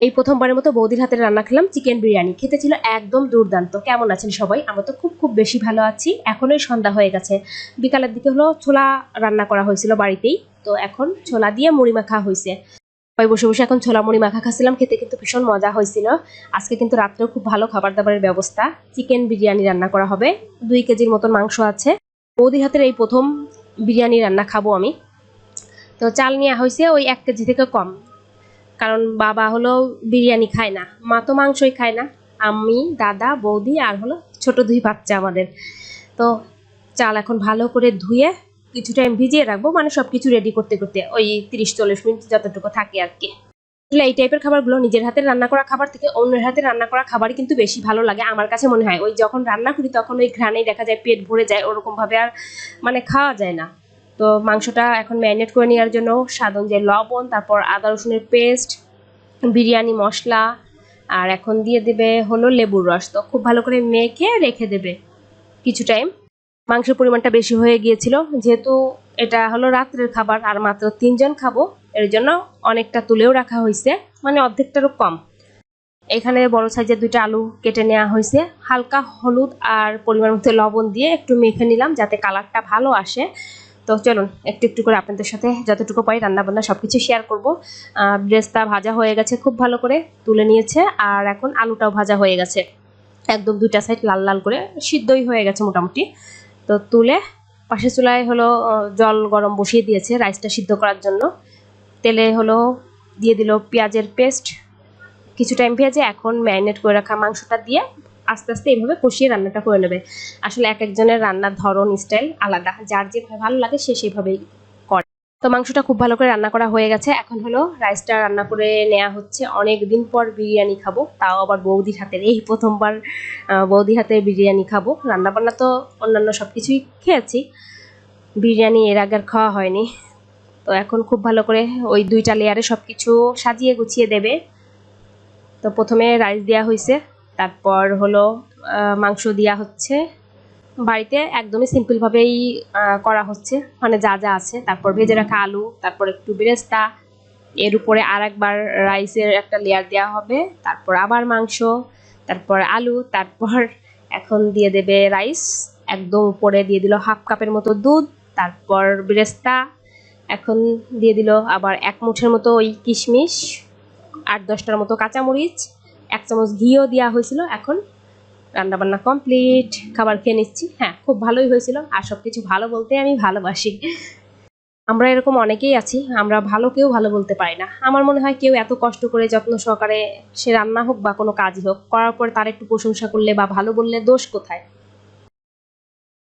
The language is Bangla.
এই প্রথমবারের মতো বৌদির হাতের রান্না খেলাম, চিকেন বিরিয়ানি। খেতে ছিল একদম দুর্দান্ত। কেমন আছেন সবাই? আমরা তো খুব খুব বেশি ভালো আছি। এখনই সন্ধ্যা হয়ে গেছে। বিকালের দিকে হলো ছোলা রান্না করা হয়েছিল বাড়িতেই। তো এখন ছোলা দিয়ে মুড়ি মাখা হয়েছে। সবাই বসে বসে এখন ছোলা মুড়ি মাখা খাচ্ছিলাম, খেতে কিন্তু ভীষণ মজা হয়েছিল। আজকে কিন্তু রাত্রেও খুব ভালো খাবার দাবারের ব্যবস্থা। চিকেন বিরিয়ানি রান্না করা হবে। দুই কেজির মতন মাংস আছে। বৌদির হাতের এই প্রথম বিরিয়ানি রান্না খাব আমি। তো চাল নেওয়া হয়েছে ওই এক কেজি থেকে কম। কারণ বাবা হলো বিরিয়ানি খায় না, মা তো মাংসই খায় না। আমি, দাদা, বৌদি আর হলো ছোট দুই বাচ্চা আমাদের। তো চাল এখন ভালো করে ধুয়ে কিছু টাইম ভিজিয়ে রাখব মানে সব কিছু রেডি করতে করতে, ওই তিরিশ, চল্লিশ মিনিট যতটুকু থাকে আর কি। আসলে এই টাইপের খাবারগুলো নিজের হাতে রান্না করা খাবার থেকে অন্যের হাতে রান্না করা খাবারই কিন্তু বেশি ভালো লাগে আমার কাছে মনে হয়। ওই যখন রান্না করি তখন ওই ঘ্রাণেই দেখা যায়, পেট ভরে যায়, ওরকমভাবে আর মানে খাওয়া যায় না। তো মাংসটা এখন ম্যারিনেট করে নেওয়ার জন্য স্বাদ অনুযায়ী লবণ, তারপর আদা রসুনের পেস্ট, বিরিয়ানি মশলা, আর এখন দিয়ে দেবে হলো লেবুর রস। তো খুব ভালো করে মেখে রেখে দেবে কিছু টাইম মাংসের পরিমাণটা বেশি হয়ে গিয়েছিল, যেহেতু এটা হলো রাত্রের খাবার, আর মাত্র তিনজন খাব, এর জন্য অনেকটা তুলেও রাখা হয়েছে মানে অর্ধেকটারও কম। এখানে বড় সাইজের দুইটা আলু কেটে নেওয়া হয়েছে। হালকা হলুদ আর পরিমাণ মতো লবণ দিয়ে একটু মেখে নিলাম, যাতে কালারটা ভালো আসে। তো চলুন, একটু একটু করে আপনাদের সাথে যতটুকু পারি রান্নাবান্না সব কিছু শেয়ার করব। ব্রেস্তা ভাজা হয়ে গেছে খুব ভালো করে তুলে নিয়েছে আর এখন আলুটাও ভাজা হয়ে গেছে। একদম দুইটা সাইড লাল লাল করে সিদ্ধই হয়ে গেছে মোটামুটি। তো তুলে পাশের চুলায় হলো জল গরম বসিয়ে দিয়েছে রাইসটা সিদ্ধ করার জন্য। তেলে হলো দিয়ে দিল পেঁয়াজের পেস্ট কিছু টাইম ভেজে এখন ম্যারিনেট করে রাখা মাংসটা দিয়ে আস্তে আস্তে এইভাবে কষিয়ে রান্নাটা করে নেবে। আসলে এক একজনের রান্নার ধরন, স্টাইল আলাদা। যার যেভাবে ভালো লাগে সে সেভাবেই করে। তো মাংসটা খুব ভালো করে রান্না করা হয়ে গেছে। এখন হলো রাইসটা রান্না করে নেওয়া হচ্ছে। অনেক দিন পর বিরিয়ানি খাব। তাও আবার বৌদির হাতের এই প্রথমবার বৌদির হাতের বিরিয়ানি খাব। রান্না বান্না তো অন্যান্য সব কিছুই খেয়েছি। বিরিয়ানি এর আগে আর খাওয়া হয়নি। তো এখন খুব ভালো করে ওই দুইটা লেয়ারে সব কিছু সাজিয়ে গুছিয়ে দেবে। তো প্রথমে রাইস দেওয়া হয়েছে তারপর হলো মাংস দেওয়া হচ্ছে। বাড়িতে একদমই সিম্পলভাবেই করা হচ্ছে। মানে যা যা আছে। তারপর ভেজে রাখা আলু, তারপর একটু বেরেস্তা। এর উপরে আর একবার রাইসের একটা লেয়ার দেওয়া হবে। তারপর আবার মাংস, তারপর আলু, তারপর এখন দিয়ে দেবে রাইস। একদম উপরে দিয়ে দিল হাফ কাপের মতো দুধ, তারপর বেরেস্তা। এখন দিয়ে দিল আবার এক মুঠের মতো ওই কিশমিশ, আট দশটার মতো কাঁচামরিচ। এক চামচ ঘিও দেওয়া হয়েছিল, এখন রান্নাবান্না কমপ্লিট খাবার খেয়ে নিচ্ছি। হ্যাঁ খুব ভালোই হয়েছিল, আর সব কিছু ভালো বলতে আমি ভালোবাসি। আমরা এরকম অনেকেই আছি, আমরা ভালো কেউ ভালো বলতে পারি না। আমার মনে হয় কেউ এত কষ্ট করে যত্ন সহকারে সে রান্না হোক বা কোনো কাজই হোক, করার পর তার একটু প্রশংসা করলে বা ভালো বললে দোষ কোথায়?